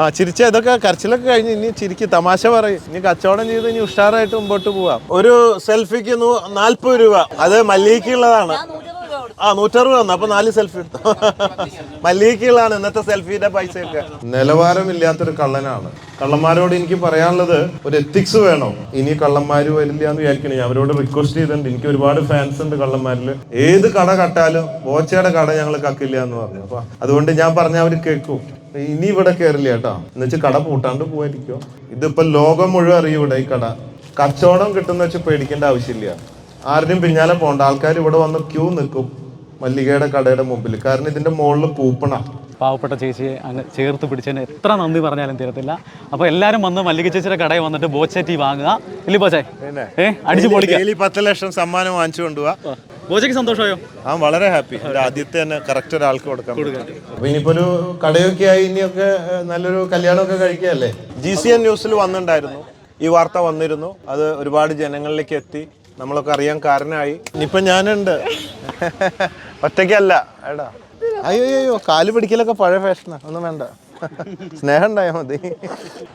ആ ചിരിച്ച ഇതൊക്കെ കരച്ചിലൊക്കെ കഴിഞ്ഞ് ഇനി ചിരിക്ക് തമാശ പറയും. ഇനി കച്ചവടം ചെയ്ത് ഇനി ഉഷാറായിട്ട് മുമ്പോട്ട് പോവാം. ഒരു സെൽഫിക്ക് നാല്പത് രൂപ. അത് മല്ലിക്കുള്ളതാണ് ആ നൂറ്ററുപത് വന്നു. അപ്പൊ നാല് സെൽഫി എടുത്തു. മല്ലികയ്ക്കുള്ളതാണ് ഇന്നത്തെ സെൽഫിയുടെ പൈസയൊക്കെ. നിലവാരമില്ലാത്തൊരു കള്ളനാണ്. കള്ളന്മാരോട് എനിക്ക് പറയാനുള്ളത് ഒരു എത്തിക്സ് വേണം. ഇനി കള്ളന്മാര് വരില്ല എന്ന് വിചാരിക്കണേ. അവരോട് റിക്വസ്റ്റ് ചെയ്തിട്ടുണ്ട്. എനിക്ക് ഒരുപാട് ഫാൻസ് ഉണ്ട് കള്ളന്മാരിൽ. ഏത് കട കട്ടാലും ബോച്ചയുടെ കട ഞങ്ങൾ കക്കില്ല എന്ന് പറഞ്ഞു. അപ്പൊ അതുകൊണ്ട് ഞാൻ പറഞ്ഞ അവർ കേൾക്കും. ഇനി ഇവിടെ കയറില്ല കേട്ടോ. എന്നുവെച്ചാൽ കട പൂട്ടാണ്ട് പോയിരിക്കോ ഇതിപ്പോ ലോകം മുഴുവൻ അറിയും ഇവിടെ ഈ കട. കച്ചവടം കിട്ടുന്ന വെച്ച് പേടിക്കേണ്ട ആവശ്യമില്ല. ആരുടെയും പിന്നാലെ പോകണ്ട ആൾക്കാർ ഇവിടെ വന്ന് ക്യൂ നിൽക്കും. മല്ലികയുടെ കടയുടെ മുമ്പിൽ കാരണം ഇതിന്റെ മുകളിൽ പൂപ്പണ. പാവപ്പെട്ട ചേച്ചിയെ അങ്ങ് ചേർത്ത് പിടിച്ചതിന് എത്ര നന്ദി പറഞ്ഞാലും തീരത്തില്ല. അപ്പോൾ എല്ലാവരും വന്ന് മല്ലിക ചേച്ചിയുടെ കടയിൽ വന്നിട്ട് ബോച്ചറ്റി വാങ്ങുക. ഇല്ലേ ബോച്ചേ? ഏ അടിച്ചു പൊളിക്കുക പത്ത് ലക്ഷം സമ്മാനം വാങ്ങിച്ചു കൊണ്ടുപോവാ. ബോച്ചയ്ക്ക് സന്തോഷമായോ? ആ വളരെ ഹാപ്പി. ആദ്യത്തെ തന്നെ കറക്റ്റ് ഒരാൾക്ക് കൊടുക്കാൻ. അപ്പൊ ഇനിയിപ്പോ ഒരു കടയൊക്കെ ആയി ഇനിയൊക്കെ നല്ലൊരു കല്യാണമൊക്കെ കഴിക്കുകയല്ലേ? ജി സി എൻ ന്യൂസിൽ വന്നിട്ടുണ്ടായിരുന്നു ഈ വാർത്ത വന്നിരുന്നു. അത് ഒരുപാട് ജനങ്ങളിലേക്ക് എത്തി. നമ്മളൊക്കെ അറിയാൻ കാരണമായി ഇനിയിപ്പം ഞാനുണ്ട്. ഒറ്റയ്ക്കല്ല. എടാ. അയ്യോ അയ്യോ കാൽ പിടിക്കലൊക്കെ പഴയ ഫാഷനാ ഒന്നും വേണ്ട. സ്നേഹം ഉണ്ടായാൽ മതി.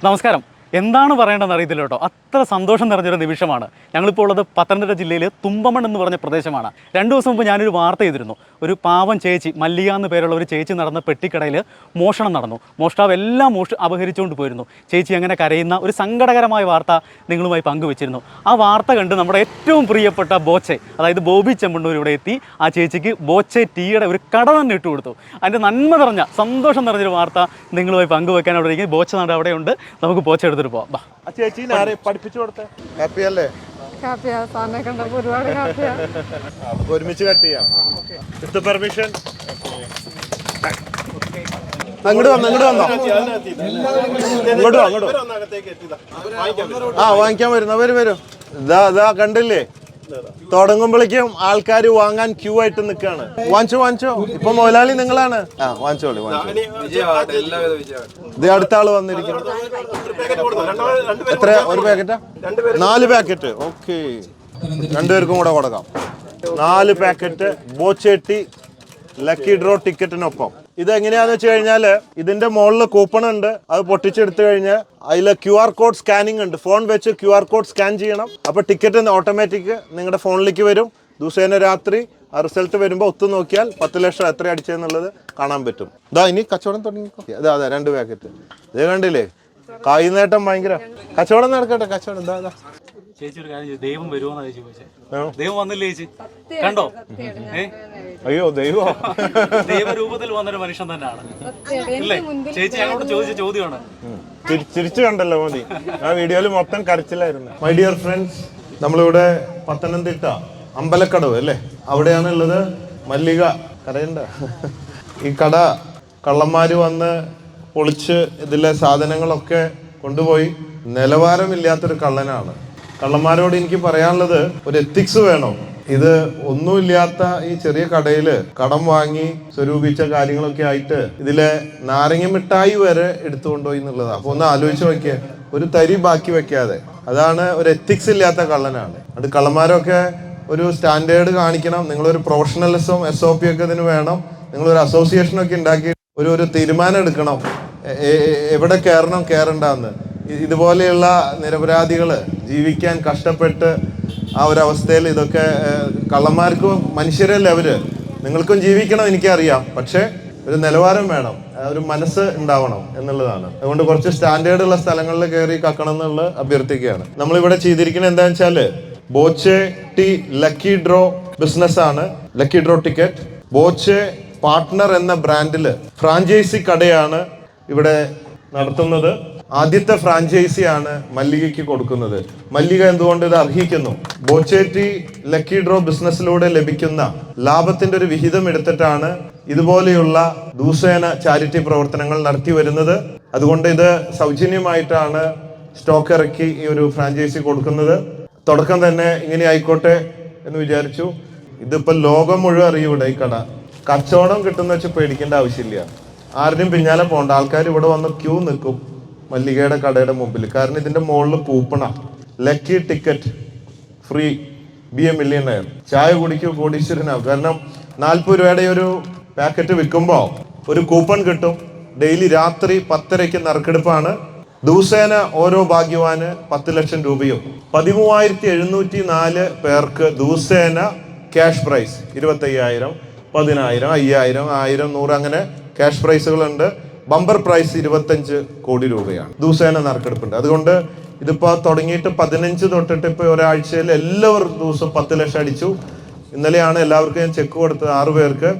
നമസ്കാരം. എന്താണ് പറയേണ്ടതെന്ന് അറിയത്തില്ല കേട്ടോ. അത്ര സന്തോഷം നിറഞ്ഞൊരു നിമിഷമാണ്. ഞങ്ങളിപ്പോൾ ഉള്ളത് പത്തനംതിട്ട ജില്ലയിൽ തുമ്പമൺ എന്ന് പറഞ്ഞ പ്രദേശമാണ്. രണ്ട് ദിവസം മുമ്പ് ഞാനൊരു വാർത്ത ചെയ്തിരുന്നു. ഒരു പാവം ചേച്ചി മല്ലിക എന്ന് പേരുള്ള ഒരു ചേച്ചി നടന്ന പെട്ടിക്കടയിൽ മോഷണം നടന്നു. മോഷ്ടാവ് എല്ലാം മോഷ അപഹരിച്ചുകൊണ്ട് പോയിരുന്നു. ചേച്ചി അങ്ങനെ കരയുന്ന ഒരു സങ്കടകരമായ വാർത്ത നിങ്ങളുമായി പങ്കുവച്ചിരുന്നു. ആ വാർത്ത കണ്ട് നമ്മുടെ ഏറ്റവും പ്രിയപ്പെട്ട ബോച്ചെ അതായത് ബോബി ചെമ്മണ്ണൂർ ഇവിടെ എത്തി. ആ ചേച്ചിക്ക് ബോച്ചെ ടീയുടെ ഒരു കട തന്നെ ഇട്ട് കൊടുത്തു. അതിന്റെ നന്മ നിറഞ്ഞ സന്തോഷം നിറഞ്ഞൊരു വാർത്ത നിങ്ങളുമായി പങ്കുവെക്കാൻ അവിടെ ഇരിക്കും ബോച്ച നാട് അവിടെയുണ്ട്. നമുക്ക് ബോച്ച എടുത്തിട്ട് പോവാം പഠിപ്പിച്ചു കൊടുത്തേ? ഹാപ്പി അല്ലേ? ഹാപ്പിയാ സാറിനെ കണ്ടപ്പോൾ ഒരുപാട് ഹാപ്പിയാ ആ, നമുക്ക് ഒരുമിച്ച് കട്ട് ചെയ്യാം. വിത്ത് പെർമിഷൻ അങ്ങോട്ട് വന്നോ അങ്ങോട്ട് വന്നോ. ഇങ്ങോട്ട് അങ്ങോട്ട്. ആ വാങ്ങിക്കാൻ വരുന്നോ വരും വരും. ഇതാ ഇതാ കണ്ടില്ലേ? തുടങ്ങുമ്പോഴേക്കും ആൾക്കാർ വാങ്ങാൻ ക്യൂ ആയിട്ട് നിൽക്കാണ് വാങ്ങിച്ചോ വാങ്ങിച്ചോ? ഇപ്പൊ മുതലാളി നിങ്ങളാണ്? ആ വാങ്ങിച്ചോളി വാങ്ങിച്ചോ ഇത് അടുത്ത ആൾ വന്നിരിക്കുന്നു. എത്ര? ഒരു പാക്കറ്റാ നാല് പാക്കറ്റ് ഓക്കെ. രണ്ടുപേർക്കും കൂടെ കൊടുക്കാം. നാല് പാക്കറ്റ് ബോച്ചേട്ടി ലക്കി ഡ്രോ ടിക്കറ്റിനൊപ്പം ഇത് എങ്ങനെയാന്ന് വെച്ച് കഴിഞ്ഞാൽ ഇതിന്റെ മുകളിൽ കൂപ്പൺ ഉണ്ട്. അത് പൊട്ടിച്ചെടുത്തു കഴിഞ്ഞാൽ അതിൽ ക്യു ആർ കോഡ് സ്കാനിങ് ഉണ്ട്. ഫോൺ വെച്ച് ക്യു ആർ കോഡ് സ്കാൻ ചെയ്യണം. അപ്പൊ ടിക്കറ്റ് ഓട്ടോമാറ്റിക് നിങ്ങളുടെ ഫോണിലേക്ക് വരും. ദിവസേന രാത്രി ആ റിസൾട്ട് വരുമ്പോൾ ഒത്തു നോക്കിയാൽ പത്ത് ലക്ഷം എത്ര അടിച്ചെന്നുള്ളത് കാണാൻ പറ്റും. ഇതാ ഇനി കച്ചവടം തുടങ്ങിക്കോ. അതെ അതെ രണ്ട് പാക്കറ്റ് ഇത് കണ്ടില്ലേ? കായ് നേട്ടം ഭയങ്കര കച്ചവടം നടക്കട്ടെ കച്ചവടം. ഇതാ. ചേച്ചി ഒരു കാര്യം ദൈവം വരുമോന്നാ ചേച്ചി ചോദിച്ചേ. ദൈവം വന്നില്ലേ ചേച്ചി? കണ്ടോ? ഏ? അയ്യോ ദൈവം? ദൈവരൂപത്തിൽ വന്നൊരു മനുഷ്യൻ തന്നെയാണ്. അല്ലേ ചേച്ചി ഞങ്ങളോട് ചോദിച്ച ചോദ്യമാണ്. ചിരിച്ചു കണ്ടല്ലോ മതി ആ വീഡിയോയിൽ മൊത്തം കരച്ചിലായിരുന്നു. മൈ ഡിയർ ഫ്രണ്ട്സ് നമ്മളിവിടെ പത്തനംതിട്ട അമ്പലക്കടവ് അല്ലേ? അവിടെയാണ് ഉള്ളത് മല്ലിക. കടയുണ്ട ഈ കട കള്ളന്മാര് വന്ന് പൊളിച്ച് ഇതിലെ സാധനങ്ങളൊക്കെ കൊണ്ടുപോയി. നിലവാരമില്ലാത്തൊരു കള്ളനാണ്. കള്ളന്മാരോട് എനിക്ക് പറയാനുള്ളത് ഒരു എത്തിക്സ് വേണം. ഇത് ഒന്നുമില്ലാത്ത ഈ ചെറിയ കടയിൽ കടം വാങ്ങി സ്വരൂപിച്ച കാര്യങ്ങളൊക്കെ ആയിട്ട് ഇതിലെ നാരങ്ങ മിഠായി വരെ എടുത്തുകൊണ്ടുപോയി എന്നുള്ളതാണ് അപ്പൊ ഒന്ന് ആലോചിച്ച് നോക്കിയേ. ഒരു തരി ബാക്കി വെക്കാതെ. അതാണ് ഒരു എത്തിക്സ് ഇല്ലാത്ത കള്ളനാണ്. അത് കള്ളന്മാരൊക്കെ ഒരു സ്റ്റാൻഡേർഡ് കാണിക്കണം. നിങ്ങളൊരു പ്രൊഫഷണലിസം എസ് ഒ പി ഒക്കെ ഇതിന് വേണം. നിങ്ങളൊരു അസോസിയേഷനൊക്കെ ഉണ്ടാക്കി ഒരു ഒരു തീരുമാനം എടുക്കണം. എവിടെ കയറണം കയറണ്ടെന്ന്. ഇതുപോലെയുള്ള നിരപരാധികൾ ജീവിക്കാൻ കഷ്ടപ്പെട്ട് ആ ഒരു അവസ്ഥയിൽ ഇതൊക്കെ കള്ളന്മാർക്കും മനുഷ്യരല്ലേ അവർ? നിങ്ങൾക്കും ജീവിക്കണം എനിക്കറിയാം. പക്ഷേ ഒരു നിലവാരം വേണം ഒരു മനസ്സ് ഉണ്ടാവണം എന്നുള്ളതാണ്. അതുകൊണ്ട് കുറച്ച് സ്റ്റാൻഡേർഡ് ഉള്ള സ്ഥലങ്ങളിൽ കയറി കക്കണം എന്നുള്ള അഭ്യർത്ഥിക്കുകയാണ്. നമ്മളിവിടെ ചെയ്തിരിക്കുന്നത് എന്താണെന്ന് വെച്ചാൽ Boche tea lucky draw business ആണ് lucky draw ticket. Boche partner എന്ന ബ്രാൻഡിൽ ഫ്രാഞ്ചൈസി കടയാണ് ഇവിടെ നടത്തുന്നത്. ആദ്യത്തെ ഫ്രാഞ്ചൈസിയാണ് മല്ലികയ്ക്ക് കൊടുക്കുന്നത്. മല്ലിക എന്തുകൊണ്ട് ഇത് അർഹിക്കുന്നു? ബോച്ചേറ്റി ലക്കി ഡ്രോ ബിസിനസ്സിലൂടെ ലഭിക്കുന്ന ലാഭത്തിന്റെ ഒരു വിഹിതം എടുത്തിട്ടാണ് ഇതുപോലെയുള്ള ദൂസേന ചാരിറ്റി പ്രവർത്തനങ്ങൾ നടത്തി വരുന്നത്. അതുകൊണ്ട് ഇത് സൗജന്യമായിട്ടാണ് സ്റ്റോക്ക് ഇറക്കി ഈ ഒരു ഫ്രാഞ്ചൈസി കൊടുക്കുന്നത്. തുടക്കം തന്നെ ഇങ്ങനെ ആയിക്കോട്ടെ എന്ന് വിചാരിച്ചു. ഇതിപ്പോ ലോകം മുഴുവൻ അറിയൂടെ ഈ കട. കച്ചവടം കിട്ടുന്ന വെച്ച് പേടിക്കേണ്ട ആവശ്യമില്ല. ആരുടെയും പിന്നാലെ പോകണ്ട. ആൾക്കാർ ഇവിടെ വന്ന് ക്യൂ നിൽക്കും. മല്ലികയുടെ കടയുടെ മുമ്പിൽ. കാരണം ഇതിന്റെ മുകളിൽ കൂപ്പണ. Lucky ticket free be a millionaire ചായ കുടിക്കൂ കോടീശ്വരനാവും കാരണം നാൽപ്പത് രൂപയുടെ ഒരു പാക്കറ്റ് വിൽക്കുമ്പോൾ ഒരു കൂപ്പൺ കിട്ടും. ഡെയിലി രാത്രി പത്തരയ്ക്ക് നറുക്കെടുപ്പാണ്. ദിവസേന ഓരോ ഭാഗ്യവാന് പത്ത് ലക്ഷം രൂപയും. പതിമൂവായിരത്തി എഴുന്നൂറ്റി നാല് പേർക്ക് ദിവസേന ക്യാഷ് പ്രൈസ് ഇരുപത്തയ്യായിരം പതിനായിരം അയ്യായിരം ആയിരം നൂറ് അങ്ങനെ ക്യാഷ് പ്രൈസുകളുണ്ട് ബമ്പർ പ്രൈസ് ഇരുപത്തഞ്ച് കോടി രൂപയാണ്. ദിവസേന നറുക്കെടുപ്പുണ്ട്. അതുകൊണ്ട് ഇതിപ്പോ തുടങ്ങിയിട്ട് പതിനഞ്ച് തൊട്ടിട്ട് ഇപ്പൊ ഒരാഴ്ചയിൽ എല്ലാവർക്കും ദിവസം പത്ത് ലക്ഷം അടിച്ചു. ഇന്നലെയാണ് എല്ലാവർക്കും ഞാൻ ചെക്ക് കൊടുത്തത് ആറു പേർക്ക്.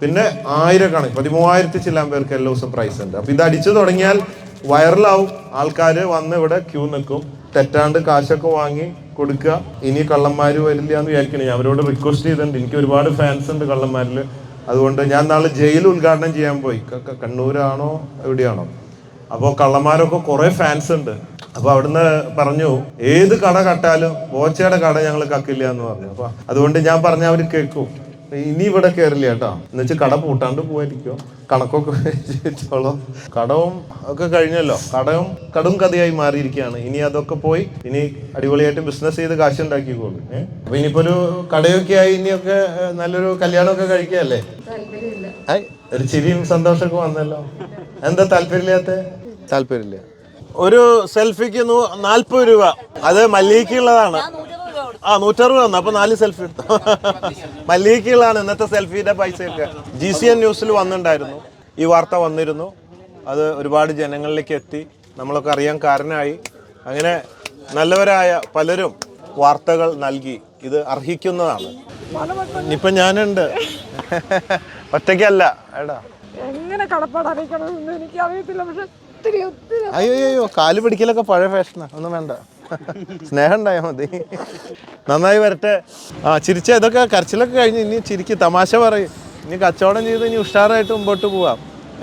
പിന്നെ ആയിരക്കണക്കിന് പതിമൂവായിരത്തി ചില്ലാൻ പേർക്ക് എല്ലാ ദിവസം പ്രൈസ് ഉണ്ട്. അപ്പൊ ഇത് അടിച്ചു തുടങ്ങിയാൽ വൈറലാവും. ആൾക്കാർ വന്ന് ഇവിടെ ക്യൂ നിൽക്കും. തെറ്റാണ്ട് കാശൊക്കെ വാങ്ങി കൊടുക്കുക. ഇനി കള്ളന്മാർ വരില്ല എന്ന് വിചാരിക്കണേ ഞാൻ അവരോട് റിക്വസ്റ്റ് ചെയ്തിട്ടുണ്ട്. എനിക്ക് ഒരുപാട് ഫാൻസ് ഉണ്ട് കള്ളന്മാരിൽ അതുകൊണ്ട് ഞാൻ നാളെ ജയിൽ ഉദ്ഘാടനം ചെയ്യാൻ പോയി. കണ്ണൂരാണോ എവിടെയാണോ. അപ്പോൾ കള്ളന്മാരൊക്കെ കുറെ ഫാൻസ് ഉണ്ട്. അപ്പൊ അവിടുന്ന് പറഞ്ഞു ഏത് കട കട്ടാലും ബോച്ചയുടെ കട ഞങ്ങൾ കക്കില്ല എന്ന് പറഞ്ഞു. അപ്പൊ അതുകൊണ്ട് ഞാൻ പറഞ്ഞ അവർ കേൾക്കും. ഇനി ഇവിടെ കയറില്ല കേട്ടോ. എന്ന് വെച്ചാൽ കട പൂട്ടാണ്ട് പോവായിരിക്കോ കണക്കൊക്കെ ചോദിച്ചോളാം കടവും ഒക്കെ കഴിഞ്ഞല്ലോ. കടവും കടും കഥയായി മാറിയിരിക്കുകയാണ്. ഇനി അതൊക്കെ പോയി ഇനി അടിപൊളിയായിട്ട് ബിസിനസ് ചെയ്ത് കാശ് ഉണ്ടാക്കിക്കോളൂ ഏഹ് അപ്പൊ ഇനിയിപ്പോ ഒരു കടയൊക്കെ ആയി ഇനിയൊക്കെ നല്ലൊരു കല്യാണമൊക്കെ കഴിക്കുകയല്ലേ? ഒരു ചിരിയും സന്തോഷമൊക്കെ വന്നല്ലോ. എന്താ താല്പര്യമില്ലാത്ത? താല്പര്യമില്ല. ഒരു സെൽഫിക്ക് നാല്പത് രൂപ. അത് മല്ലികയ്ക്കുള്ളതാണ്. ആ നൂറ്ററുപത് വന്നു. അപ്പൊ നാല് സെൽഫി എടുത്തു. മല്ലികയ്ക്കുള്ളതാണ് ഇന്നത്തെ സെൽഫിയുടെ പൈസയൊക്കെ. ജി സി എൻ ന്യൂസിൽ വന്നിട്ടുണ്ടായിരുന്നു. ഈ വാർത്ത വന്നിരുന്നു. അത് ഒരുപാട് ജനങ്ങളിലേക്ക് എത്തി. നമ്മളൊക്കെ അറിയാൻ കാരണമായി. അങ്ങനെ നല്ലവരായ പലരും വാർത്തകൾ നൽകി. ഇത് അർഹിക്കുന്നതാണ്. ഇനിയിപ്പൊ ഞാനുണ്ട്. ഒറ്റയ്ക്കല്ല. എടാ. എങ്ങനെ കടപ്പാട് അറിയിക്കണമെന്ന് എനിക്ക് അറിയത്തില്ല പക്ഷെ ഒത്തിരി ഒത്തിരി അയ്യോ അയ്യോ കാൽ പിടിക്കലൊക്കെ പഴയ ഫാഷനാ ഒന്നും വേണ്ട. സ്നേഹം ഉണ്ടായാൽ മതി. നന്നായി വരട്ടെ. ആ ചിരിച്ച ഇതൊക്കെ കരച്ചിലൊക്കെ കഴിഞ്ഞ് ഇനി ചിരിക്ക് തമാശ പറയും. ഇനി കച്ചവടം ചെയ്ത് ഇനി ഉഷാറായിട്ട് മുമ്പോട്ട് പോവാം.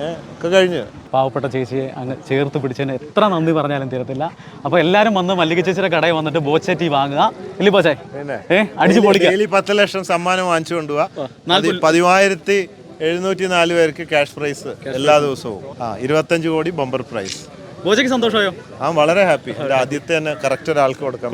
ഏഹ് ഒക്കെ കഴിഞ്ഞു. പാവപ്പെട്ട ചേച്ചിയെ അങ്ങ് ചേർത്ത് പിടിച്ചതിന് എത്ര നന്ദി പറഞ്ഞാലും തീരത്തില്ല. അപ്പോൾ എല്ലാരും വന്ന് മല്ലിക ചേച്ചിയുടെ കടയിൽ വന്നിട്ട് ബോച്ചേറ്റി വാങ്ങുക. ഇല്ലേ ബോച്ചേ? അടിച്ചു പൊളിക്കുക പത്ത് ലക്ഷം സമ്മാനം വാങ്ങിച്ചു കൊണ്ടുപോവാ. പതിമായിരത്തി എഴുന്നൂറ്റി നാല് പേർക്ക് ക്യാഷ് പ്രൈസ് എല്ലാ ദിവസവും. ആ ഇരുപത്തഞ്ച് കോടി ബമ്പർ പ്രൈസ്. ബോച്ചയ്ക്ക് സന്തോഷമായോ? ആ വളരെ ഹാപ്പി. ആദ്യത്തെ തന്നെ കറക്റ്റ് ഒരാൾക്ക് കൊടുക്കാൻ